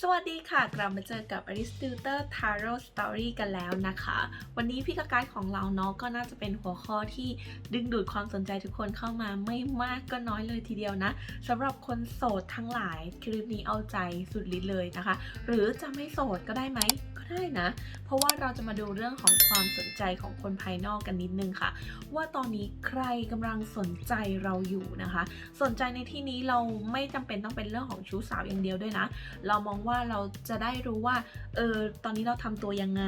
สวัสดีค่ะ กลับมาเจอกับ a r i s t u t o r Tarot Story กันแล้วนะคะ วันนี้พี่กากายของเราเนาะก็น่าจะเป็นหัวข้อที่ดึงดูดความสนใจทุกคนเข้ามาไม่มากก็น้อยเลยทีเดียวนะสำหรับคนโสดทั้งหลายคลิปนี้เอาใจสุดฤทธิ์เลยนะคะ หรือจะไม่โสดก็ได้ไหม ได้นะ เพราะว่าเราจะมาดูเรื่องของความสนใจของคนภายนอกกันนิดนึงค่ะ ว่าตอนนี้ใครกำลังสนใจเราอยู่นะคะ สนใจในที่นี้เราไม่จำเป็นต้องเป็นเรื่องของชู้สาวอย่างเดียวด้วยนะ เรามองว่าเราจะได้รู้ว่าเออตอนนี้เราทำตัวยังไง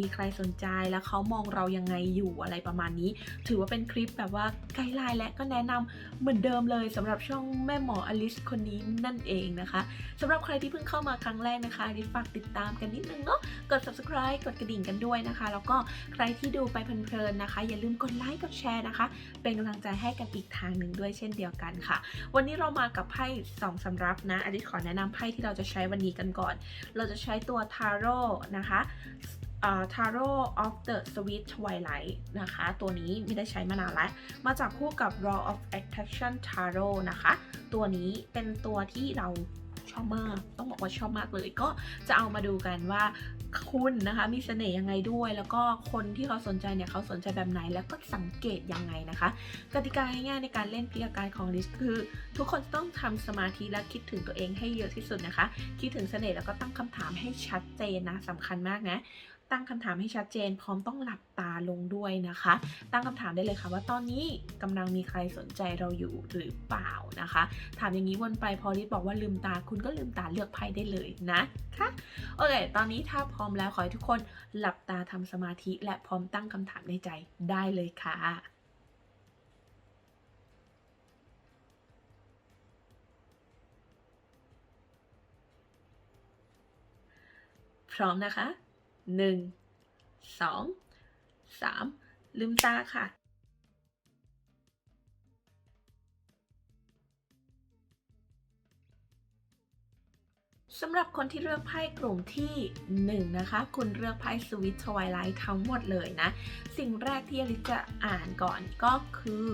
มีใครสนใจแล้วเขามองเรายังไงอยู่อะไรประมาณนี้ ถือว่าเป็นคลิปแบบว่าไกด์ไลน์และก็แนะนำเหมือนเดิมเลยสำหรับช่องแม่หมออลิสคนนี้นั่นเองนะคะสำหรับใครที่เพิ่งเข้ามาครั้งแรกนะคะอลิสฝากติดตามกันนิดนึงเนาะกด subscribe กดกระดิ่งกันด้วยนะคะ แล้วก็ใครที่ดูไปเพลินๆนะคะ อย่าลืมกดไลค์กดแชร์นะคะ เป็นกำลังใจให้กันอีกทางหนึ่งด้วยเช่นเดียวกันค่ะ วันนี้เรามากับไพ่สองสำรับนะอลิสขอแนะนำไพ่ที่เราจะใช้วันนี้กันก่อน เราจะใช้ตัว Tarot นะคะอ่า Tarot of the Sweet Twilight นะคะ ตัวนี้ไม่ได้ใช้มานานแล้ว มาจากคู่กับ Law of Attraction Tarot นะคะ ตัวนี้เป็นตัวที่เรา ชอบมาก ต้องบอกว่าชอบมากเลย ก็จะเอามาดูกันว่าคุณนะคะมีเสน่ห์ยังไงด้วย แล้วก็คนที่เขาสนใจเนี่ยเขาสนใจแบบไหน แล้วก็สังเกตยังไงนะคะ กติกาง่ายๆในการเล่นพิกาการของลิสคือ ทุกคนต้องทำสมาธิและคิดถึงตัวเองให้เยอะที่สุดนะคะ คิดถึงเสน่ห์แล้วก็ตั้งคำถามให้ชัดเจนนะสำคัญมากนะ ตั้งคำถามให้ชัดเจน พร้อมต้องหลับตาลงด้วยนะคะ ตั้งคำถามได้เลยค่ะว่าตอนนี้กำลังมีใครสนใจเราอยู่หรือเปล่านะคะ ถามอย่างนี้วนไปพอริสบอกว่าลืมตา คุณก็ลืมตาเลือกไพ่ได้เลยนะคะโอเคตอนนี้ถ้าพร้อมแล้วขอให้ทุกคนหลับตาทำสมาธิและพร้อมตั้งคำถามในใจได้เลยค่ะพร้อมนะคะ หนึ่งสองสามลืมตาค่ะ สำหรับคนที่เลือกไพ่กลุ่มที่1นะคะคุณเลือกไพ่สวิตช์ทวายไลท์ทั้งหมดเลยนะ สิ่งแรกที่อลิซจะอ่านก่อนก็คือ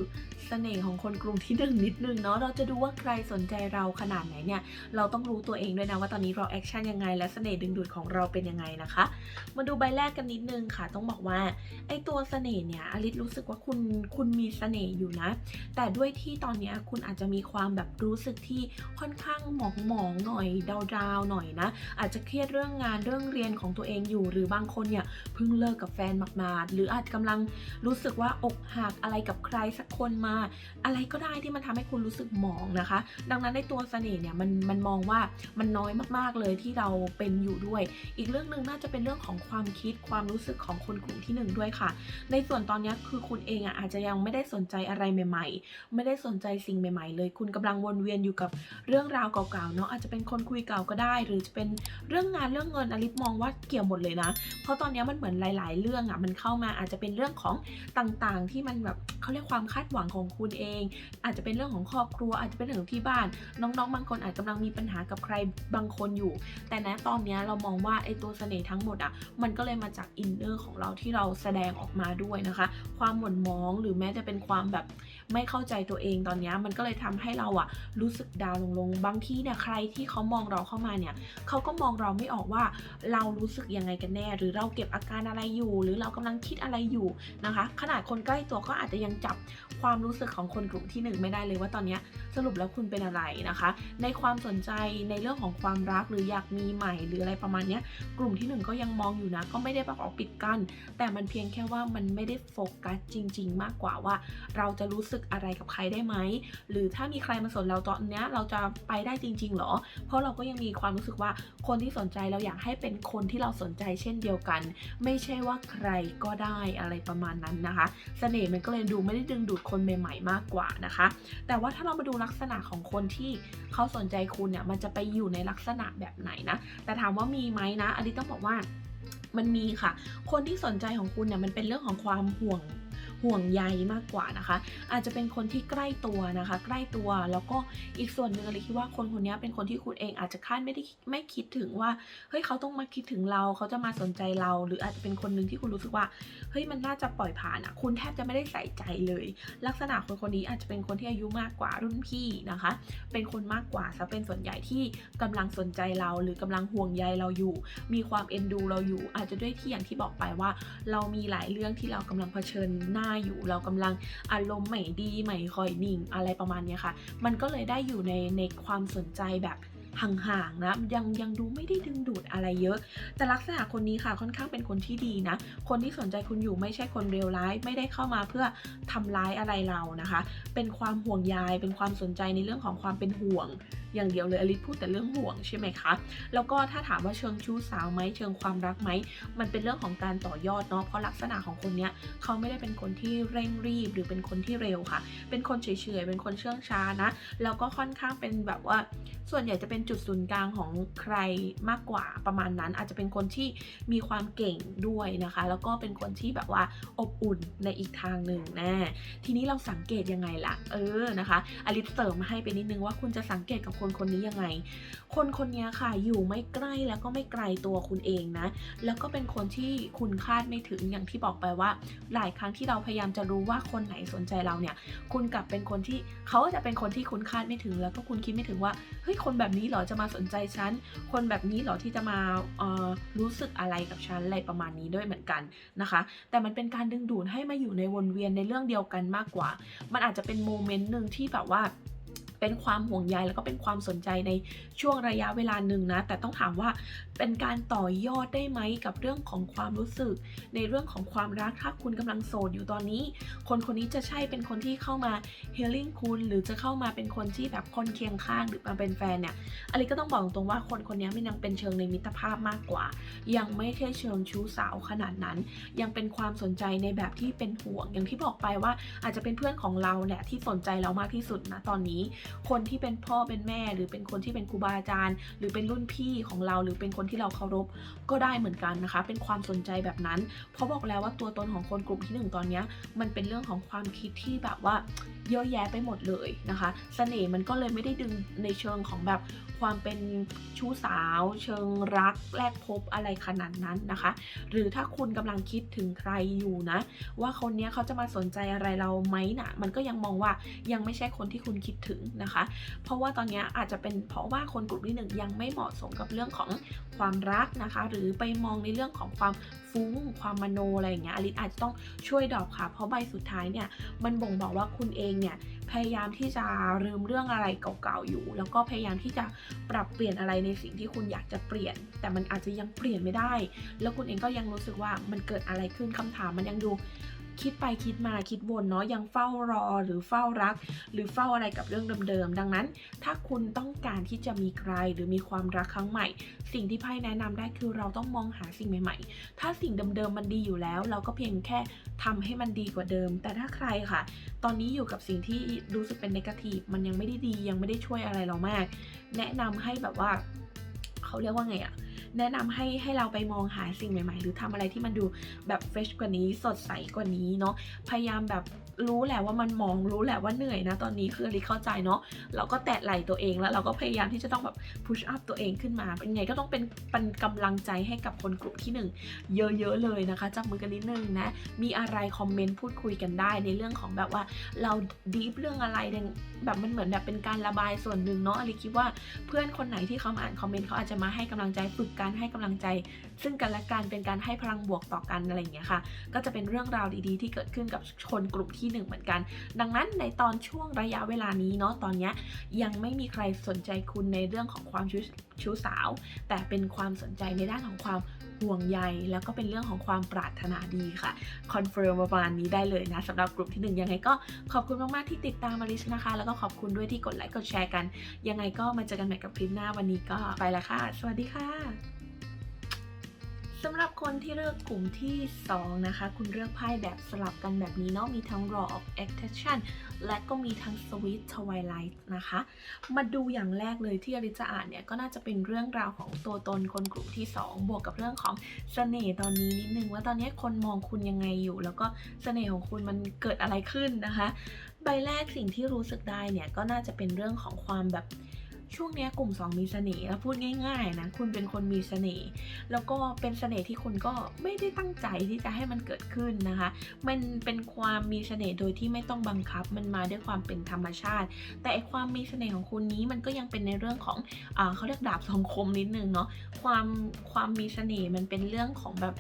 เสน่ห์ของคนกลุ่มที่หนึ่งนิดนึงเนาะเราจะดูว่าใครสนใจเราขนาดไหนเนี่ย เราต้องรู้ตัวเองด้วยนะว่าตอนนี้เราแอคชั่นยังไง และเสน่ห์ดึงดูดของเราเป็นยังไงนะคะ มาดูใบแรกกันนิดนึงค่ะ ต้องบอกว่าไอตัวเสน่ห์เนี่ยอลิซรู้สึกว่าคุณคุณมีเสน่ห์อยู่นะ แต่ด้วยที่ตอนนี้คุณอาจจะมีความแบบรู้สึกที่ค่อนข้างหมองหมองๆหน่อยดาวๆหน่อยนะ อาจจะเครียดเรื่องงานเรื่องเรียนของตัวเองอยู่ หรือบางคนเนี่ยเพิ่งเลิกกับแฟนมาๆหรืออาจกำลังรู้สึกว่าอกหักอะไรกับใครสักคนมา อะไรก็ได้ที่มันทำให้คุณรู้สึกหมองนะคะ ดังนั้นในตัวเสน่ห์เนี่ยมันมันมองว่ามันน้อยมากๆเลยที่เราเป็นอยู่ด้วย อีกเรื่องหนึ่งน่าจะเป็นเรื่องของความคิดความรู้สึกของคนกลุ่มที่หนึ่งด้วยค่ะ ในส่วนตอนนี้คือคุณเองอะอาจจะยังไม่ได้สนใจอะไรใหม่ ๆ ไม่ได้สนใจสิ่งใหม่ ๆ เลย คุณกำลังวนเวียนอยู่กับเรื่องราวเก่าๆเนาะอาจจะเป็นคนคุยเก่าก็ได้ได้หรือจะเป็นเรื่องงานเรื่องเงินอลิฟมองว่าเกี่ยวหมดเลยนะ เพราะตอนนี้มันเหมือนหลาย ๆ เรื่องอะมันเข้ามาอาจจะเป็นเรื่องของต่างๆ ที่มันแบบเขาเรียกความคาดหวังของคุณเอง อาจจะเป็นเรื่องของครอบครัว อาจจะเป็นเรื่องที่บ้าน น้องๆ บางคนอาจกำลังมีปัญหากับใครบางคนอยู่ แต่ณตอนนี้เรามองว่าไอ้ตัวเสน่ห์ทั้งหมดอะมันก็เลยมาจากอินเนอร์ของเราที่เราแสดงออกมาด้วยนะคะ ความหม่นมองหรือแม้จะเป็นความแบบ ไม่เข้าใจตัวเองตอนนี้มันก็เลยทำให้เราอะรู้สึกดาวลงๆบางที่เนี่ยใครที่เขามองเราเข้ามาเนี่ยเขาก็มองเราไม่ออกว่าเรารู้สึกยังไงกันแน่ หรือเราเก็บอาการอะไรอยู่ หรือเรากำลังคิดอะไรอยู่นะคะ ขนาดคนใกล้ตัวก็อาจจะยังจับความรู้สึกของคนกลุ่มที่หนึ่งไม่ได้เลยว่าตอนนี้สรุปแล้วคุณเป็นอะไรนะคะ ในความสนใจในเรื่องของความรักหรืออยากมีใหม่หรืออะไรประมาณนี้กลุ่มที่หนึ่งก็ยังมองอยู่นะ ก็ไม่ได้แบบออกปิดกั้นแต่มันเพียงแค่ว่ามันไม่ได้โฟกัสจริง ๆ มากกว่าว่า เราจะรู้สึกอะไรกับใครได้ไหม หรือถ้ามีใครมาสนเราตอนเนี้ยเราจะไปได้จริง ๆ หรอ เพราะเราก็ยังมีความรู้สึกว่าคนที่สนใจเราอยากให้เป็นคนที่เราสนใจเช่นเดียวกัน ไม่ใช่ว่าใครก็ได้อะไรประมาณนั้นนะคะเสน่ห์มันก็เลยดูไม่ได้ดึงดูดคนใหม่ ๆ มากกว่านะคะ แต่ว่าถ้าเรามาดูลักษณะของคนที่เขาสนใจคุณเนี่ยมันจะไปอยู่ในลักษณะแบบไหนนะ แต่ถามว่ามีไหมนะอันนี้ต้องบอกว่ามันมีค่ะ คนที่สนใจของคุณเนี่ยมันเป็นเรื่องของความห่วง ห่วงใยมากกว่านะคะ อาจจะเป็นคนที่ใกล้ตัวนะคะ ใกล้ตัวแล้วก็อีกส่วนหนึ่งอะไรคิดว่าคนคนนี้เป็นคนที่คุณเองอาจจะคาดไม่ได้ไม่คิดถึงว่าเฮ้ยเขาต้องมาคิดถึงเราเขาจะมาสนใจเรา หรืออาจจะเป็นคนหนึ่งที่คุณรู้สึกว่าเฮ้ยมันน่าจะปล่อยผ่านอะคุณแทบจะไม่ได้ใส่ใจเลย ลักษณะคนคนนี้อาจจะเป็นคนที่อายุมากกว่ารุ่นพี่นะคะ เป็นคนมากกว่าซะเป็นส่วนใหญ่ที่กำลังสนใจเรา หรือกำลังห่วงใยเราอยู่ มีความเอ็นดูเราอยู่ อาจจะด้วยที่อย่างที่บอกไปว่า เรามีหลายเรื่องที่เรากำลังเผชิญหน้าอยู่ เรากำลังอารมณ์ไม่ดีไม่ค่อยนิ่งอะไรประมาณนี้ค่ะ มันก็เลยได้อยู่ในในความสนใจแบบห่างๆนะยังยังดูไม่ได้ดึงดูดอะไรเยอะ แต่ลักษณะคนนี้ค่ะค่อนข้างเป็นคนที่ดีนะ คนที่สนใจคุณอยู่ไม่ใช่คนเลวร้าย ไม่ได้เข้ามาเพื่อทำร้ายอะไรเรานะคะ เป็นความห่วงใยเป็นความสนใจในเรื่องของความเป็นห่วง อย่างเดียวเลยอลิซพูดแต่เรื่องห่วงใช่ไหมคะ แล้วก็ถ้าถามว่าเชิงชู้สาวไหมเชิงความรักไหม มันเป็นเรื่องของการต่อยอดเนาะเพราะลักษณะของคนเนี้ยเขาไม่ได้เป็นคนที่เร่งรีบหรือเป็นคนที่เร็วค่ะ เป็นคนเฉยๆเป็นคนเชื่องช้านะแล้วก็ค่อนข้างเป็นแบบว่า ส่วนใหญ่จะเป็นจุดศูนย์กลางของใครมากกว่าประมาณนั้น อาจจะเป็นคนที่มีความเก่งด้วยนะคะ แล้วก็เป็นคนที่แบบว่าอบอุ่นในอีกทางหนึ่งนะทีนี้เราสังเกตยังไงล่ะเออนะคะอลิสเสริมให้ไปนิดนึงว่าคุณจะสังเกตกับคนคนนี้ยังไง คนคนนี้ค่ะอยู่ไม่ใกล้แล้วก็ไม่ไกลตัวคุณเองนะ แล้วก็เป็นคนที่คุณคาดไม่ถึงอย่างที่บอกไปว่า หลายครั้งที่เราพยายามจะรู้ว่าคนไหนสนใจเราเนี่ย คุณกลับเป็นคนที่เขาจะเป็นคนที่คุณคาดไม่ถึง แล้วก็คุณคิดไม่ถึงว่าเฮ้ยคนแบบนี้หรอจะมาสนใจฉันคนแบบนี้หรอที่จะมาเอ่อรู้สึกอะไรกับฉันอะไรประมาณนี้ด้วยเหมือนกันนะคะ แต่มันเป็นการดึงดูดให้มาอยู่ในวนเวียนในเรื่องเดียวกันมากกว่า มันอาจจะเป็นโมเมนต์หนึ่งที่แบบว่า เป็นความห่วงใยแล้วก็เป็นความสนใจในช่วงระยะเวลาหนึ่งนะ แต่ต้องถามว่าเป็นการต่อยอดได้ไหมกับเรื่องของความรู้สึก ในเรื่องของความรักถ้าคุณกำลังโสดอยู่ตอนนี้ คนคนนี้จะใช่เป็นคนที่เข้ามา healing คุณ หรือจะเข้ามาเป็นคนที่แบบคนเคียงข้างหรือมาเป็นแฟนเนี่ยอะไรก็ต้องบอกตรงว่าคนคนนี้มันยังเป็นเชิงในมิตรภาพมากกว่า ยังไม่ใช่เชิงชู้สาวขนาดนั้น ยังเป็นความสนใจในแบบที่เป็นห่วงอย่างที่บอกไปว่าอาจจะเป็นเพื่อนของเราแหละที่สนใจเรามากที่สุดนะตอนนี้คนที่เป็นพ่อเป็นแม่ หรือเป็นคนที่เป็นครูบาอาจารย์ หรือเป็นรุ่นพี่ของเรา หรือเป็นคนที่เราเคารพก็ได้เหมือนกันนะคะ เป็นความสนใจแบบนั้น เพราะบอกแล้วว่าตัวตนของคนกลุ่มที่หนึ่งตอนนี้มันเป็นเรื่องของความคิดที่แบบว่าเยอะแยะไปหมดเลยนะคะเสน่ห์มันก็เลยไม่ได้ดึงในเชิงของแบบ ความเป็นชู้สาว เชิงรักแลกพบอะไรขนาดนั้นนะคะ หรือถ้าคุณกำลังคิดถึงใครอยู่นะ ว่าคนเนี้ยเขาจะมาสนใจอะไรเราไหมนะมันก็ยังมองว่ายังไม่ใช่คนที่คุณคิดถึงนะคะ เพราะว่าตอนเนี้ยอาจจะเป็นเพราะว่าคนกลุ่มที่หนึ่งยังไม่เหมาะสมกับเรื่องของความรักนะคะ หรือไปมองในเรื่องของความฟุ้งความมโนอะไรอย่างเงี้ยอลิสอาจจะต้องช่วยดอปค่ะ เพราะใบสุดท้ายเนี่ยมันบ่งบอกว่าคุณเองเนี่ย พยายามที่จะลืมเรื่องอะไรเก่าๆอยู่ แล้วก็พยายามที่จะปรับเปลี่ยนอะไรในสิ่งที่คุณอยากจะเปลี่ยน แต่มันอาจจะยังเปลี่ยนไม่ได้ แล้วคุณเองก็ยังรู้สึกว่ามันเกิดอะไรขึ้นคำถามมันยังดู คิดไปคิดมาคิดวนเนาะยังเฝ้ารอหรือเฝ้ารัก หรือเฝ้าอะไรกับเรื่องเดิมๆ ดังนั้น ถ้าคุณต้องการที่จะมีใครหรือมีความรักครั้งใหม่ สิ่งที่ไพ่แนะนำได้คือเราต้องมองหาสิ่งใหม่ ๆ ถ้าสิ่งเดิมๆมันดีอยู่แล้ว เราก็เพียงแค่ทำให้มันดีกว่าเดิม แต่ถ้าใครค่ะ ตอนนี้อยู่กับสิ่งที่รู้สึกเป็นนกาทีฟมันยังไม่ได้ดียังไม่ได้ช่วยอะไรเรามาก แนะนำให้แบบว่าเขาเรียกว่าไงอะ แนะนำให้ให้เราไปมองหาสิ่งใหม่ ๆ หรือทำอะไรที่มันดูแบบเฟรชกว่านี้สดใสกว่านี้เนาะพยายามแบบ รู้แหละว่ามันมองรู้แหละว่าเหนื่อยนะ ตอนนี้คืออลิเข้าใจเนาะเราก็แตะไหล่ตัวเองแล้วเราก็พยายามที่จะต้องแบบพุชอัพตัวเองขึ้นมาเป็นไงก็ต้องเป็นเป็นกำลังใจให้กับคนกลุ่มที่หนึ่งเยอะๆเลยนะคะจับมือกันนิดนึงนะมีอะไรคอมเมนต์พูดคุยกันได้ในเรื่องของแบบว่าเราดีฟเรื่องอะไรเนี่ยแบบมันเหมือนแบบเป็นการระบายส่วนหนึ่งเนาะอลิคิดว่าเพื่อนคนไหนที่เขามาอ่านคอมเมนต์เขาอาจจะมาให้กำลังใจฝึกการให้กำลังใจ ซึ่งกันและกันเป็นการให้พลังบวกต่อกันอะไรอย่างเงี้ยค่ะ ก็จะเป็นเรื่องราวดีๆ ที่เกิดขึ้นกับคนกลุ่มที่หนึ่งเหมือนกัน ดังนั้นในตอนช่วงระยะเวลานี้เนาะตอนนี้ยังไม่มีใครสนใจคุณในเรื่องของความชู้ชู้สาว แต่เป็นความสนใจในด้านของความห่วงใย แล้วก็เป็นเรื่องของความปรารถนาดีค่ะคอนเฟิร์มประมาณนี้ได้เลยนะสำหรับกลุ่มที่หนึ่งยังไงก็ขอบคุณมาก ๆ ที่ติดตามมาลิสนะคะ แล้วก็ขอบคุณด้วยที่กดไลค์กดแชร์กัน ยังไงก็มาเจอกันใหม่กับคลิปหน้าวันนี้ก็ไปละค่ะ สวัสดีค่ะ สำหรับคนที่เลือกกลุ่มที่ 2 นะคะ คุณเลือกไพ่แบบสลับกันแบบนี้เนาะมีทั้ง Raw of Attraction และก็มีทั้ง Sweet Twilight นะคะ มาดูอย่างแรกเลยที่อริจะอ่านเนี่ย ก็น่าจะเป็นเรื่องราวของตัวตนคนกลุ่มที่ 2 บวกกับเรื่องของเสน่ห์ตอนนี้นิดนึง ว่าตอนนี้คนมองคุณยังไงอยู่ แล้วก็เสน่ห์ของคุณมันเกิดอะไรขึ้นนะคะ ใบแรกสิ่งที่รู้สึกได้เนี่ยก็น่าจะเป็นเรื่องของความแบบ ช่วงนี้กลุ่ม 2 มีเสน่ห์แล้วพูดง่าย ๆ นะ คุณเป็นคนมีเสน่ห์แล้วก็เป็นเสน่ห์ที่คุณก็ไม่ได้ตั้งใจที่จะให้มันเกิดขึ้นนะคะ มันเป็นความมีเสน่ห์โดยที่ไม่ต้องบังคับ มันมาด้วยความเป็นธรรมชาติ แต่ไอความมีเสน่ห์ของคุณนี้มันก็ยังเป็นในเรื่องของอเขาเรียกดาบสองคมนิดนึงเนาะความความมีเสน่ห์มันเป็นเรื่องของแบบ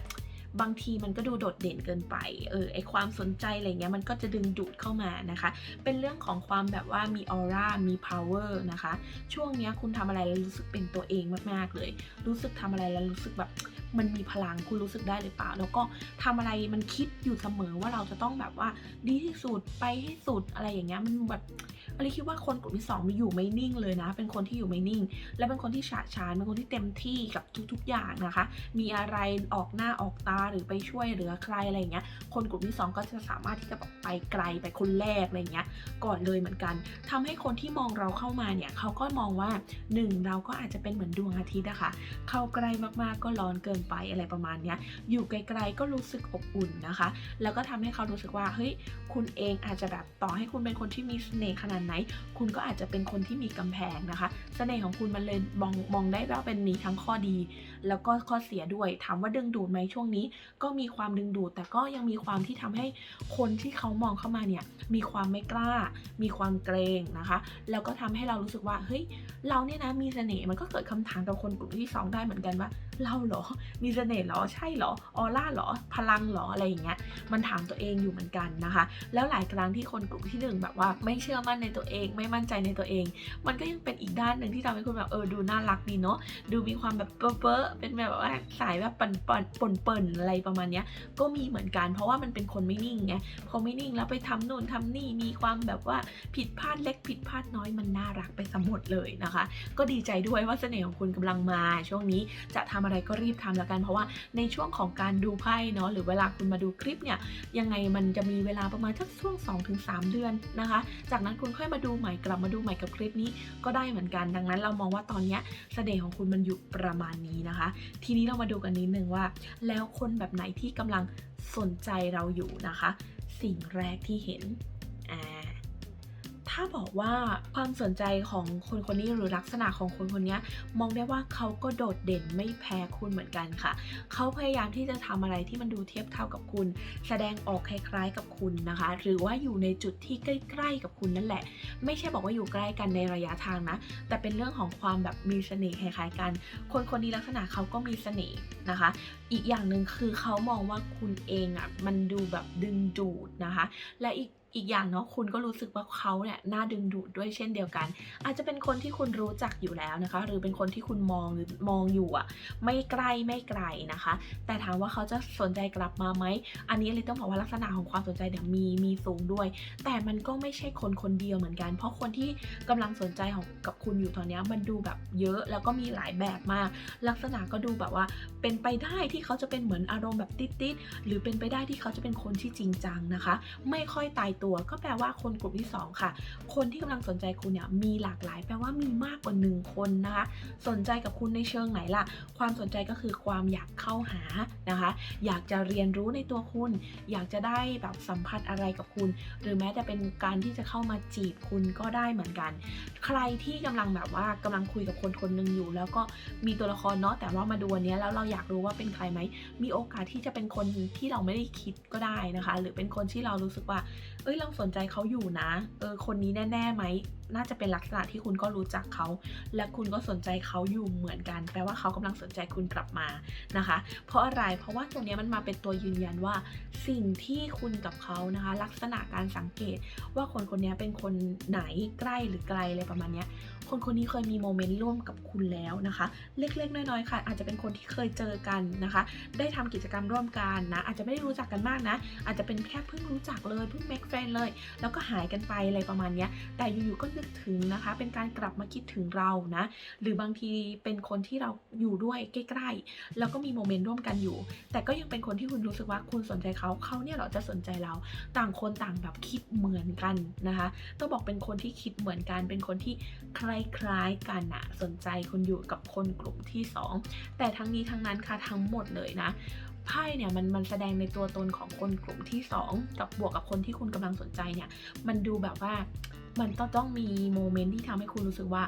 บางทีมันก็ดูโดดเด่นเกินไป เออไอความสนใจอะไรเงี้ยมันก็จะดึงดูดเข้ามานะคะ เป็นเรื่องของความแบบว่ามีออร่ามี power นะคะ ช่วงเนี้ยคุณทำอะไรแล้วรู้สึกเป็นตัวเองมาก ๆ เลย รู้สึกทำอะไรแล้วรู้สึกแบบมันมีพลังคุณรู้สึกได้หรือเปล่า แล้วก็ทำอะไรมันคิดอยู่เสมอว่าเราจะต้องแบบว่าดีที่สุดไปให้สุดอะไรอย่างเงี้ยมันแบบ อลิคิดว่าคนกลุ่มที่สองมีอยู่ไม่นิ่งเลยนะ เป็นคนที่อยู่ไม่นิ่ง และเป็นคนที่ฉาฉานเป็นคนที่เต็มที่กับทุกๆอย่างนะคะ มีอะไรออกหน้าออกตาหรือไปช่วยเหลือใครอะไรอย่างเงี้ย คนกลุ่มที่ 2 ก็จะสามารถที่จะแบบไปไกลไปคนแรกอะไรเงี้ย ก่อนเลยเหมือนกันทำให้คนที่มองเราเข้ามาเนี่ยเขาก็มองว่า 1 เราก็อาจจะเป็นเหมือนดวงอาทิตย์อะค่ะเข้าใกล้มากๆก็ร้อนเกินไปอะไรประมาณเนี้ย อยู่ไกลๆก็รู้สึกอบอุ่นนะคะ แล้วก็ทำให้เขารู้สึกว่าเฮ้ยคุณเองอาจจะแบบต่อให้คุณเป็นคนที่มีเสน่ห์ขนาดไหน คุณก็อาจจะเป็นคนที่มีกำแพงนะคะเสน่ห์ของคุณมันเลยมองมองได้ว่าเป็นมีทั้งข้อดี แล้วก็ข้อเสียด้วยถามว่าดึงดูดไหมช่วงนี้ ก็มีความดึงดูด แต่ก็ยังมีความที่ทำให้คนที่เขามองเข้ามาเนี่ยมีความไม่กล้า มีความเกรงนะคะ แล้วก็ทำให้เรารู้สึกว่าเฮ้ยเราเนี่ยนะมีเสน่ห์มันก็เกิดคำถามกับคนกลุ่มที่สองได้เหมือนกันว่าเราเหรอ มีเสน่ห์เหรอ ใช่เหรอ ออร่าเหรอ พลังเหรอ อะไรอย่างเงี้ย มันถามตัวเองอยู่เหมือนกันนะคะ แล้วหลายครั้งที่คนกลุ่มที่หนึ่งแบบว่าไม่เชื่อมั่นในตัวเอง ไม่มั่นใจในตัวเอง มันก็ยังเป็นอีกด้านหนึ่งที่ทำให้คุณแบบเออดูน่ารักดีเนาะ ดูมีความแบบเป๊ะเป็นแบบว่าสายแบบปั่นป่นปนเปิ่นอะไรประมาณเนี้ย ก็มีเหมือนกันเพราะว่ามันเป็นคนไม่นิ่งไงพอไม่นิ่งแล้วไปทำนู่นทำนี่มีความแบบว่าผิดพลาดเล็กผิดพลาดน้อยมันน่ารักไปสมหมดเลยนะคะ ก็ดีใจด้วยว่าเสน่ห์ของคุณกำลังมา ช่วงนี้จะทำอะไรก็รีบทำแล้วกัน เพราะว่าในช่วงของการดูไพ่เนาะหรือเวลาคุณมาดูคลิปเนี่ยยังไงมันจะมีเวลาประมาณสักช่วง 2-3 เดือนนะคะ จากนั้นคุณค่อยมาดูใหม่กลับมาดูใหม่กับคลิปนี้ก็ได้เหมือนกันดังนั้นเรามองว่าตอนนี้เสน่ห์ของคุณมันอยู่ประมาณนี้นะคะทีนี้เรามาดูกันนิดนึงว่า แล้วคนแบบไหนที่กำลังสนใจเราอยู่นะคะ สิ่งแรกที่เห็นอ่า ถ้าบอกว่าความสนใจของคนคนนี้หรือลักษณะของคนคนนี้มองได้ว่าเขาก็โดดเด่นไม่แพ้คุณเหมือนกันค่ะ เขาพยายามที่จะทำอะไรที่มันดูเทียบเท่ากับคุณ แสดงออกคล้ายๆกับคุณนะคะ หรือว่าอยู่ในจุดที่ใกล้ๆกับคุณนั่นแหละ ไม่ใช่บอกว่าอยู่ใกล้กันในระยะทางนะ แต่เป็นเรื่องของความแบบมีเสน่ห์คล้ายๆกัน คนคนนี้ลักษณะเขาก็มีเสน่ห์นะคะ อีกอย่างหนึ่งคือเขามองว่าคุณเองอะมันดูแบบดึงดูดนะคะ และอีก อีกอย่างเนาะคุณก็รู้สึกว่าเขาเนี่ยน่าดึงดูดด้วยเช่นเดียวกัน อาจจะเป็นคนที่คุณรู้จักอยู่แล้วนะคะ หรือเป็นคนที่คุณมองหรือมองอยู่อะไม่ใกล้ไม่ไกลนะคะ แต่ถามว่าเขาจะสนใจกลับมาไหมอันนี้ลิต้องบอกว่าลักษณะของความสนใจเนี่ยมีมีสูงด้วย แต่มันก็ไม่ใช่คนคนเดียวเหมือนกัน เพราะคนที่กำลังสนใจของกับคุณอยู่ตอนนี้มันดูแบบเยอะแล้วก็มีหลายแบบมาก ลักษณะก็ดูแบบว่าเป็นไปได้ที่เขาจะเป็นเหมือนอารมณ์แบบติดๆหรือเป็นไปได้ที่เขาจะเป็นคนที่จริงจังนะคะ ไม่ค่อยตายตัวก็แปลว่าคนกลุ่มที่สองค่ะ คนที่กำลังสนใจคุณเนี่ยมีหลากหลาย แปลว่ามีมากกว่าหนึ่งคนนะคะ สนใจกับคุณในเชิงไหนล่ะ ความสนใจก็คือความอยากเข้าหานะคะ อยากจะเรียนรู้ในตัวคุณ อยากจะได้แบบสัมผัสอะไรกับคุณ หรือแม้แต่เป็นการที่จะเข้ามาจีบคุณก็ได้เหมือนกัน ใครที่กำลังแบบว่ากำลังคุยกับคนคนหนึ่งอยู่ แล้วก็มีตัวละครเนาะแต่ว่ามาดูวันนี้แล้วเราอยากรู้ว่าเป็นใครไหมมีโอกาสที่จะเป็นคนที่เราไม่ได้คิดก็ได้นะคะ หรือเป็นคนที่เรารู้สึกว่า เอ้ยเราสนใจเขาอยู่นะ เออ คนนี้แน่ๆไหม น่าจะเป็นลักษณะที่คุณก็รู้จักเขา และคุณก็สนใจเขาอยู่เหมือนกัน แปลว่าเขากำลังสนใจคุณกลับมานะคะ เพราะอะไรเพราะว่าตัวนี้มันมาเป็นตัวยืนยันว่า สิ่งที่คุณกับเขานะคะ ลักษณะการสังเกตว่าคนคนนี้เป็นคนไหนใกล้หรือไกลอะไรประมาณนี้คนคนนี้เคยมีโมเมนต์ร่วมกับคุณแล้วนะคะ เล็กๆ น้อยๆค่ะ อาจจะเป็นคนที่เคยเจอกันนะคะ ได้ทำกิจกรรมร่วมกันนะ อาจจะไม่ได้รู้จักกันมากนะ อาจจะเป็นแค่เพิ่งรู้จักเลยเพิ่ง make friend เลย แล้วก็หายกันไปอะไรประมาณนี้แต่อยู่ๆก็นึกถึงนะคะ เป็นการกลับมาคิดถึงเรานะ หรือบางทีเป็นคนที่เราอยู่ด้วยใกล้ๆ แล้วก็มีโมเมนต์ร่วมกันอยู่ แต่ก็ยังเป็นคนที่คุณรู้สึกว่าคุณสนใจเขาเขาเนี่ยเราจะสนใจเรา ต่างคนต่างแบบคิดเหมือนกันนะคะ ต้องบอกเป็นคนที่คิดเหมือนกัน เป็นคนที่คล้ายๆกันอะสนใจคนอยู่กับคนกลุ่มที่ 2 แต่ทั้งนี้ทั้งนั้นค่ะทั้งหมดเลยนะไพ่เนี่ยมันมันแสดงในตัวตนของคนกลุ่มที่ 2 กับบวกกับคนที่คุณกำลังสนใจเนี่ยมันดูแบบว่า มันต้องต้องมีโมเมนต์ที่ทำให้คุณรู้สึกว่า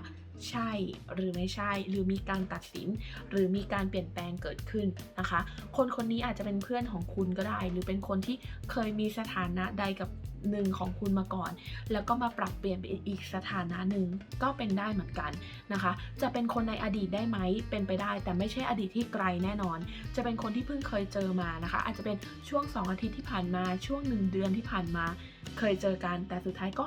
ใช่หรือไม่ใช่ หรือมีการตัดสิน หรือมีการเปลี่ยนแปลงเกิดขึ้นนะคะ คนคนนี้อาจจะเป็นเพื่อนของคุณก็ได้ หรือเป็นคนที่เคยมีสถานะใดกับหนึ่งของคุณมาก่อน แล้วก็มาปรับเปลี่ยนเป็นอีกสถานะหนึ่งก็เป็นได้เหมือนกันนะคะ จะเป็นคนในอดีตได้ไหมเป็นไปได้ แต่ไม่ใช่อดีตที่ไกลแน่นอน จะเป็นคนที่เพิ่งเคยเจอมานะคะ อาจจะเป็นช่วง 2 อาทิตย์ที่ผ่านมาช่วง 1 เดือนที่ผ่านมา เคยเจอกันแต่สุดท้ายก็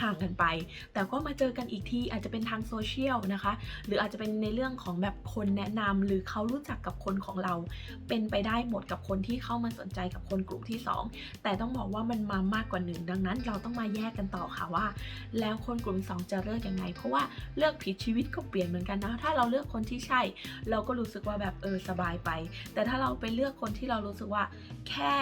ห่างกันไป แต่ก็มาเจอกันอีกทีอาจจะเป็นทางโซเชียลนะคะ หรืออาจจะเป็นในเรื่องของแบบคนแนะนำหรือเขารู้จักกับคนของเรา เป็นไปได้หมดกับคนที่เข้ามาสนใจกับคนกลุ่มที่ 2 แต่ต้องบอกว่ามันมามากกว่าหนึ่งดังนั้น เราต้องมาแยกกันต่อค่ะว่า แล้วคนกลุ่มที่สองจะเลือกยังไง เพราะว่าเลือกผิดชีวิตก็เปลี่ยนเหมือนกันนะถ้าเราเลือกคนที่ใช่ เราก็รู้สึกว่าแบบเออสบายไป แต่ถ้าเราไปเลือกคนที่เรารู้สึกว่า แค่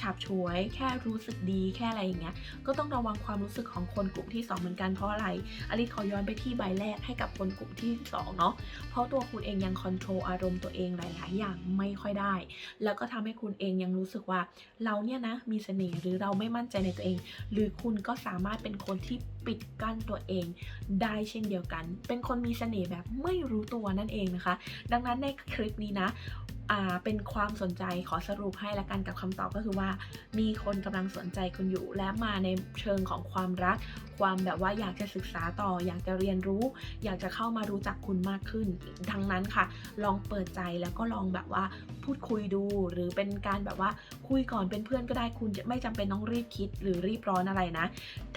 ฉาบฉวย แค่รู้สึกดีแค่อะไรอย่างเงี้ยก็ต้องระวังความรู้สึกของคนกลุ่มที่ 2 เหมือนกันเพราะอะไรอลิขอย้อนไปที่ใบแรกให้กับคนกลุ่มที่ 2 เนาะเพราะตัวคุณเองยังคอนโทรลอารมณ์ตัวเองหลาย ๆ อย่างไม่ค่อยได้ แล้วก็ทำให้คุณเองยังรู้สึกว่าเราเนี่ยนะมีเสน่ห์หรือเราไม่มั่นใจในตัวเอง หรือคุณก็สามารถเป็นคนที่ปิดกั้นตัวเองได้เช่นเดียวกัน เป็นคนมีเสน่ห์แบบไม่รู้ตัวนั่นเองนะคะ ดังนั้นในคลิปนี้นะ เป็นความสนใจขอสรุปให้ละกันกับคำตอบก็คือว่า มีคนกำลังสนใจคุณอยู่ และมาในเชิงของความรัก ความแบบว่าอยากจะศึกษาต่อ อยากจะเรียนรู้ อยากจะเข้ามารู้จักคุณมากขึ้นดังนั้นค่ะ ลองเปิดใจแล้วก็ลองแบบว่าพูดคุยดู หรือเป็นการแบบว่าคุยก่อนเป็นเพื่อนก็ได้คุณจะไม่จำเป็นต้องรีบคิดหรือรีบร้อนอะไรนะ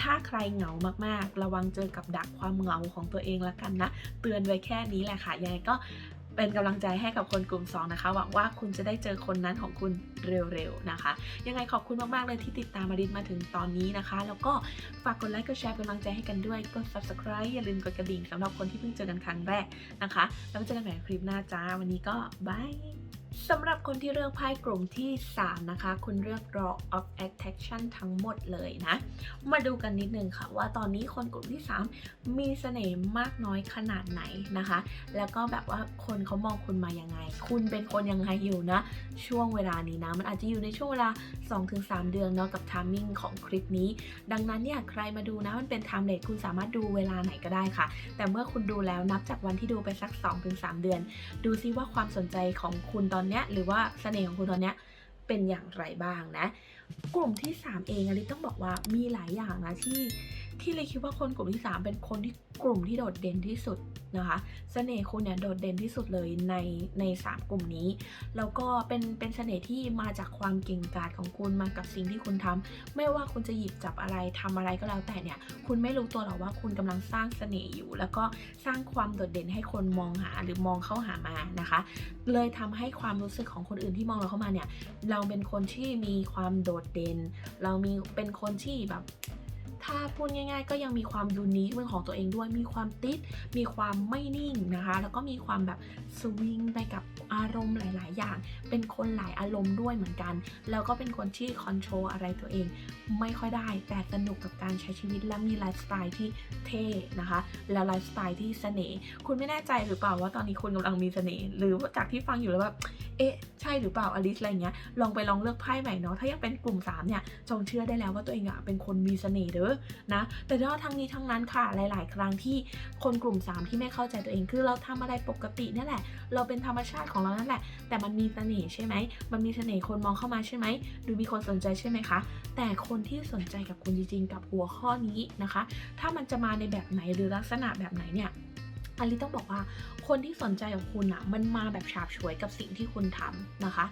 ถ้าใครเหงามากๆ ระวังเจอกับดักความเหงาของตัวเองละกันนะ เตือนไว้แค่นี้แหละค่ะยังไงก็ เป็นกำลังใจให้กับคนกลุ่ม 2 นะคะ หวังว่าคุณจะได้เจอคนนั้นของคุณเร็วๆนะคะ ยังไงขอบคุณมากๆเลยที่ติดตามมาดินมาถึงตอนนี้นะคะ แล้วก็ฝากกดไลค์กดแชร์เป็นกำลังใจให้กันด้วยกด subscribe อย่าลืมกดกระดิ่งสำหรับคนที่เพิ่งเจอกันครั้งแรกนะคะ แล้วเจอกันใหม่คลิปหน้าจ้าวันนี้ก็บาย สำหรับคนที่เลือกไพ่กลุ่มที่ 3 นะคะ คุณเลือก Draw of Attraction ทั้งหมดเลยนะ มาดูกันนิดนึงค่ะ ว่าตอนนี้คนกลุ่มที่ 3 มีเสน่ห์มากน้อยขนาดไหนนะคะ แล้วก็แบบว่าคนเขามองคุณมายังไง คุณเป็นคนยังไงอยู่นะ ช่วงเวลานี้นะ มันอาจจะอยู่ในช่วงเวลา 2-3 เดือนเนาะกับ timing ของคลิปนี้ ดังนั้นเนี่ยใครมาดูนะ มันเป็น time rate คุณสามารถดูเวลาไหนก็ได้ค่ะ แต่เมื่อคุณดูแล้วนับจากวันที่ดูไปสัก 2-3 เดือน ดูซิว่าความสนใจของคุณตอนเนี้ยหรือว่าเสน่ห์ของคุณตอนเนี้ยเป็นอย่างไรบ้างนะ กลุ่มที่ 3 เองอลิต้องบอกว่ามีหลายอย่างนะที่ ที่เลยคิดว่าคนกลุ่มที่ 3 เป็นคนที่กลุ่มที่โดดเด่นที่สุดนะคะเสน่ห์คุณเนี่ยโดดเด่นที่สุดเลยในใน 3 กลุ่มนี้ แล้วก็เป็นเป็นเสน่ห์ที่มาจากความเก่งกาจของคุณมากับสิ่งที่คุณทำไม่ว่าคุณจะหยิบจับอะไรทำอะไรก็แล้วแต่เนี่ยคุณไม่รู้ตัวหรอกว่าคุณกำลังสร้างเสน่ห์อยู่ แล้วก็สร้างความโดดเด่นให้คนมองหาหรือมองเข้าหามานะคะ เลยทำให้ความรู้สึกของคนอื่นที่มองเราเข้ามาเนี่ยเราเป็นคนที่มีความโดดเด่น เรามีเป็นคนที่แบบ ถ้าพูดง่าย ๆ ก็ยังมีความยูนิคเป็นของตัวเองด้วย มีความติด มีความไม่นิ่งนะคะ แล้วก็มีความแบบสวิงไปกับอารมณ์หลาย ๆ อย่าง เป็นคนหลายอารมณ์ด้วยเหมือนกัน แล้วก็เป็นคนที่คอนโทรลอะไรตัวเอง ไม่ค่อยได้ แต่สนุกกับการใช้ชีวิตและมีไลฟ์สไตล์ที่เท่นะคะ และไลฟ์สไตล์ที่เสน่ห์ คุณไม่แน่ใจหรือเปล่าว่าตอนนี้คุณกำลังมีเสน่ห์ หรือว่าจากที่ฟังอยู่แล้วแบบ เอ๊ะ ใช่หรือเปล่าอลิสอะไรเงี้ย ลองไปลองเลือกไพ่ใหม่เนาะ ถ้ายังเป็นกลุ่ม3เนี่ย จงเชื่อได้แล้วว่าตัวเองอะเป็นคนมีเสน่ห์เด้อนะ แต่ถ้าทั้งนี้ทั้งนั้นค่ะ หลาย ๆ ครั้งที่คนกลุ่ม 3 ที่ไม่เข้าใจตัวเองคือเราทำอะไรปกตินี่ยแหละ เราเป็นธรรมชาติของเรานั่นแหละ แต่มันมีเสน่ห์ใช่ไหม มันมีเสน่ห์คนมองเข้ามาใช่ไหมดูมีคนสนใจใช่ไหมคะ แต่คนที่สนใจกับคุณจริง ๆ กับหัวข้อนี้นะคะ ถ้ามันจะมาในแบบไหนหรือลักษณะแบบไหนเนี่ยอันนี้ต้องบอกว่าคนที่สนใจกับคุณอะมันมาแบบฉาบฉวยกับสิ่งที่คุณทำนะคะ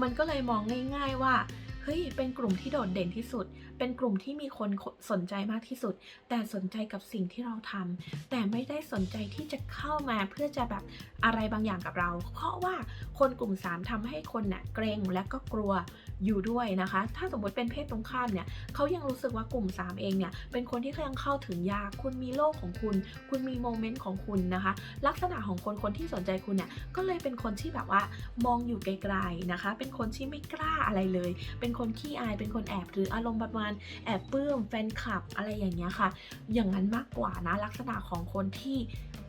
มันก็เลยมองง่าย ๆว่าเฮ้ยเป็นกลุ่มที่โดดเด่นที่สุด เป็นกลุ่มที่มีคนสนใจมากที่สุด แต่สนใจกับสิ่งที่เราทำแต่ไม่ได้สนใจที่จะเข้ามาเพื่อจะแบบอะไรบางอย่างกับเรา เพราะว่าคนกลุ่ม 3ทำให้คนเนี่ยเกรงและก็กลัวอยู่ด้วยนะคะ ถ้าสมมติเป็นเพศตรงข้ามเนี่ยเขายังรู้สึกว่ากลุ่ม 3 เองเนี่ยเป็นคนที่เขายังเข้าถึงยาก คุณมีโลกของคุณ คุณมีโมเมนต์ของคุณนะคะ ลักษณะของคนคนที่สนใจคุณเนี่ยก็เลยเป็นคนที่แบบว่ามองอยู่ไกลๆนะคะ เป็นคนที่ไม่กล้าอะไรเลย เป็น็นคนขี้อาย เป็นคนแอบหรืออารมณ์ประมาณแอบปลื้มแฟนคลับอะไรอย่างเงี้ยค่ะ อย่างนั้นมากกว่านะลักษณะของคนที่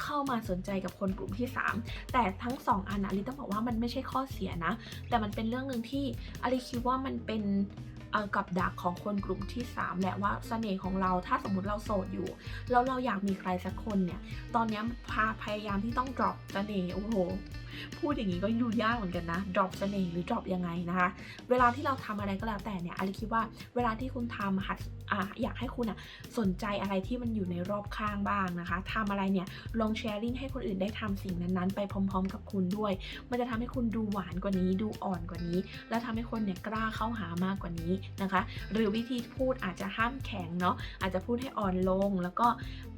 เข้ามาสนใจกับคนกลุ่มที่ 3 แต่ทั้ง 2 อันนะอลิต้องบอกว่ามันไม่ใช่ข้อเสียนะ แต่มันเป็นเรื่องหนึ่งที่อลิคิดว่ามันเป็นกับดักของคนกลุ่มที่ 3 แหละว่าเสน่ห์ของเราถ้าสมมติเราโสดอยู่ แล้วเราอยากมีใครสักคนเนี่ย ตอนนี้พาพยายามที่ต้อง drop เสน่ห์โอ้โหพพูดอย่างนี้ก็ดูยากเหมือนกันนะ drop เสน่ห์หรือ drop ยังไงนะคะ เวลาที่เราทำอะไรก็แล้วแต่เนี่ยอลิคิดว่าเวลาที่คุณทำหัดอะอยากให้คุณอะสนใจอะไรที่มันอยู่ในรอบข้างบ้างนะคะทำอะไรเนี่ยลองแชร์ลิงให้คนอื่นได้ทำสิ่งนั้นๆ ไปพร้อม ๆ กับคุณด้วย มันจะทำให้คุณดูหวานกว่านี้ ดูอ่อนกว่านี้ และทำให้คนเนี่ยกล้าเข้าหามากกว่านี้นะคะ หรือวิธีพูดอาจจะห้ามแข็งเนาะอาจจะพูดให้อ่อนลง แล้วก็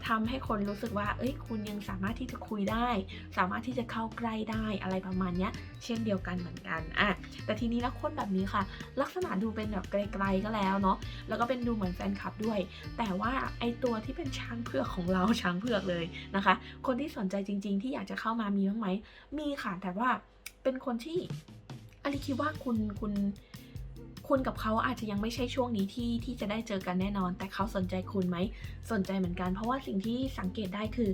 ทำให้คนรู้สึกว่า เอ้ยคุณยังสามารถที่จะคุยได้ สามารถที่จะเข้าใกล้ได้อะไรประมาณเนี้ย เช่นเดียวกันเหมือนกันอะแต่ทีนี้แล้วคนแบบนี้ค่ะ ลักษณะดูเป็นแบบไกลๆก็แล้วเนาะแล้วก็เป็นดูเหมือนแฟนคลับด้วย แต่ว่าไอตัวที่เป็นช้างเผือกของเราช้างเผือกเลยนะคะ คนที่สนใจจริง ๆ ที่อยากจะเข้ามามีบ้างไหมมีค่ะแต่ว่าเป็นคนที่อลิคิดว่าคุณคุณคุณกับเขาอาจจะยังไม่ใช่ช่วงนี้ที่ที่จะได้เจอกันแน่นอน แต่เขาสนใจคุณไหมสนใจเหมือนกัน เพราะว่าสิ่งที่สังเกตได้คือ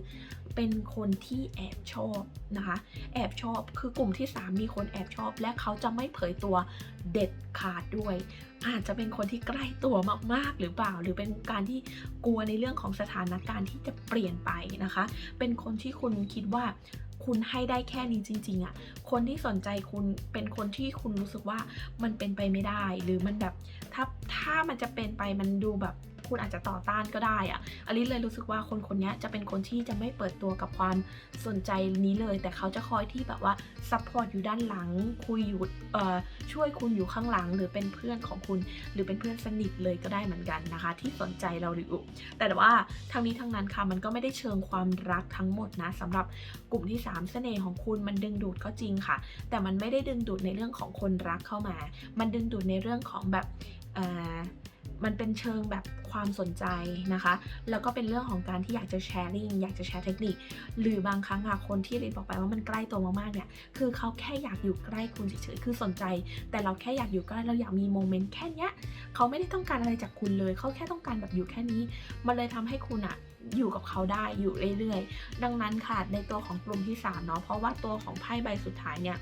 เป็นคนที่แอบชอบนะคะ แอบชอบคือกลุ่มที่ 3 มีคนแอบชอบ และเขาจะไม่เผยตัวเด็ดขาดด้วย อาจจะเป็นคนที่ใกล้ตัวมากๆ หรือเปล่า หรือเป็นการที่กลัวในเรื่องของสถานการณ์ที่จะเปลี่ยนไปนะคะ เป็นคนที่คุณคิดว่าคุณให้ได้แค่นี้จริง ๆอะ่ะ คนที่สนใจคุณเป็นคนที่คุณรู้สึกว่ามันเป็นไปไม่ได้ หรือมันแบบถ้าถ้ามันจะเป็นไปมันดูแบบ คุณอาจจะต่อต้านก็ได้อะอลิสเลยรู้สึกว่าคนคนนี้จะเป็นคนที่จะไม่เปิดตัวกับความสนใจนี้เลย แต่เขาจะคอยที่แบบว่าซัพพอร์ตอยู่ด้านหลัง คุยอยู่เอ่อช่วยคุณอยู่ข้างหลัง หรือเป็นเพื่อนของคุณ หรือเป็นเพื่อนสนิทเลยก็ได้เหมือนกันนะคะ ที่สนใจเราอยู่แต่ว่าทั้งนี้ทั้งนั้นค่ะมันก็ไม่ได้เชิงความรักทั้งหมดนะสำหรับกลุ่มที่ 3 เสน่ห์ของคุณมันดึงดูดก็จริงค่ะ แต่มันไม่ได้ดึงดูดในเรื่องของคนรักเข้ามา มันดึงดูดในเรื่องของแบบ มันเป็นเชิงแบบความสนใจนะคะ แล้วก็เป็นเรื่องของการที่อยากจะแชร์ลิงอยากจะแชร์เทคนิค หรือบางครั้งอะคนที่เรนบอกไปว่ามันใกล้ตัวมากๆเนี่ย คือเขาแค่อยากอยู่ใกล้คุณเฉยๆ คือสนใจ แต่เราแค่อยากอยู่ใกล้เราอยากมีโมเมนต์แค่เนี้ยเขาไม่ได้ต้องการอะไรจากคุณเลย เขาแค่ต้องการแบบอยู่แค่นี้ มันเลยทำให้คุณอะอยู่กับเขาได้อยู่เรื่อยๆ ดังนั้นค่ะในตัวของกลุ่มที่3เนาะ เพราะว่าตัวของไพ่ใบสุดท้ายเนี่ย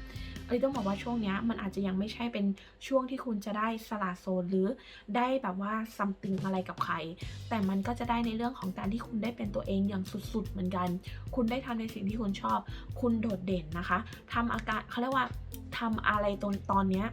เอ้ยต้องบอกว่าช่วงเนี้ยมันอาจจะยังไม่ใช่เป็นช่วงที่คุณจะได้สละโซนหรือได้แบบว่าซัมติงอะไรกับใคร แต่มันก็จะได้ในเรื่องของการที่คุณได้เป็นตัวเองอย่างสุดๆเหมือนกัน คุณได้ทำในสิ่งที่คุณชอบ คุณโดดเด่นนะคะทำอาการเขาเรียกว่าทำอะไรตอนตอนเนี้ย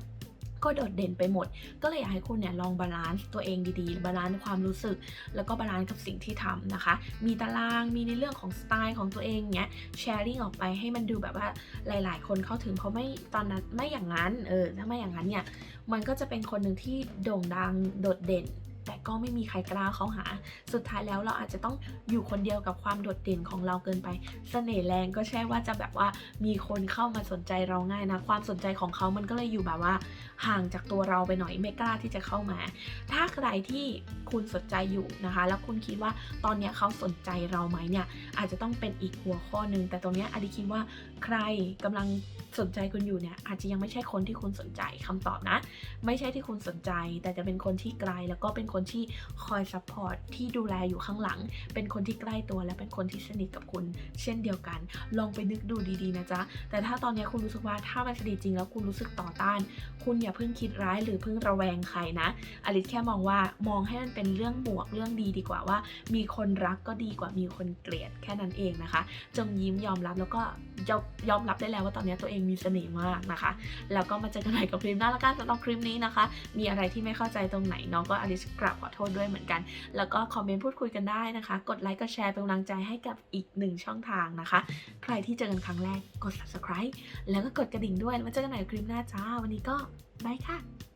ก็โดดเด่นไปหมด ก็เลยอยากให้คุณเนี่ยลองบาลานซ์ตัวเองดีๆ บาลานซ์ความรู้สึก แล้วก็บาลานซ์กับสิ่งที่ทำนะคะ มีตารางมีในเรื่องของสไตล์ของตัวเองเนี้ยแชร์ริ่งออกไปให้มันดูแบบว่าหลาย ๆ คนเข้าถึงเพราะไม่ตอนนั้นไม่อย่างนั้นเออถ้าไม่อย่างนั้นเนี่ยมันก็จะเป็นคนหนึ่งที่โด่งดังโดดเด่น แต่ก็ไม่มีใครกล้าเข้าหา สุดท้ายแล้วเราอาจจะต้องอยู่คนเดียวกับความโดดเด่นของเราเกินไปเสน่ห์แรงก็ใช่ว่าจะแบบว่ามีคนเข้ามาสนใจเราง่ายนะ ความสนใจของเขามันก็เลยอยู่แบบว่า ห่างจากตัวเราไปหน่อยไม่กล้าที่จะเข้ามา ถ้าใครที่คุณสนใจอยู่นะคะ แล้วคุณคิดว่าตอนนี้เขาสนใจเราไหมเนี่ยอาจจะต้องเป็นอีกหัวข้อหนึ่งแต่ตรงนี้อดิคิดว่าใครกำลัง สนใจคุณอยู่เนี่ยอาจจะยังไม่ใช่คนที่คุณสนใจคำตอบนะ ไม่ใช่ที่คุณสนใจ แต่จะเป็นคนที่ไกลแล้วก็เป็นคนที่คอยซัพพอร์ตที่ดูแลอยู่ข้างหลัง เป็นคนที่ใกล้ตัวและเป็นคนที่สนิทกับคุณ เช่นเดียวกัน ลองไปนึกดูดีๆนะจ๊ะแต่ถ้าตอนนี้คุณรู้สึกว่าถ้ามันสนิทจริงแล้วคุณรู้สึกต่อต้าน คุณอย่าเพิ่งคิดร้ายหรือเพิ่งระแวงใครนะอลิสแค่มองว่ามองให้มันเป็นเรื่องบวกเรื่องดีดีกว่าว่า มีคนรักก็ดีกว่ามีคนเกลียดแค่นั้นเองนะคะ จงยิ้มยอมรับแล้วก็ยอมยอมรับได้แล้วว่าตอนนี้ตัวเองมีเสน่ห์มากนะคะ แล้วก็มาเจอกันใหม่กับคลิปหน้าละกันสำหรับคลิปนี้นะคะ มีอะไรที่ไม่เข้าใจตรงไหนน้องก็อลิสกราบขอโทษด้วยเหมือนกัน แล้วก็คอมเมนต์พูดคุยกันได้นะคะ กดไลค์กดแชร์เป็นกำลังใจให้กับอีกหนึ่งช่องทางนะคะ ใครที่เจอกันครั้งแรกกด subscribe แล้วก็กดกระดิ่งด้วยแล้วมาเจอกันใหม่กับคลิปหน้าจ้าวันนี้ก็บายค่ะ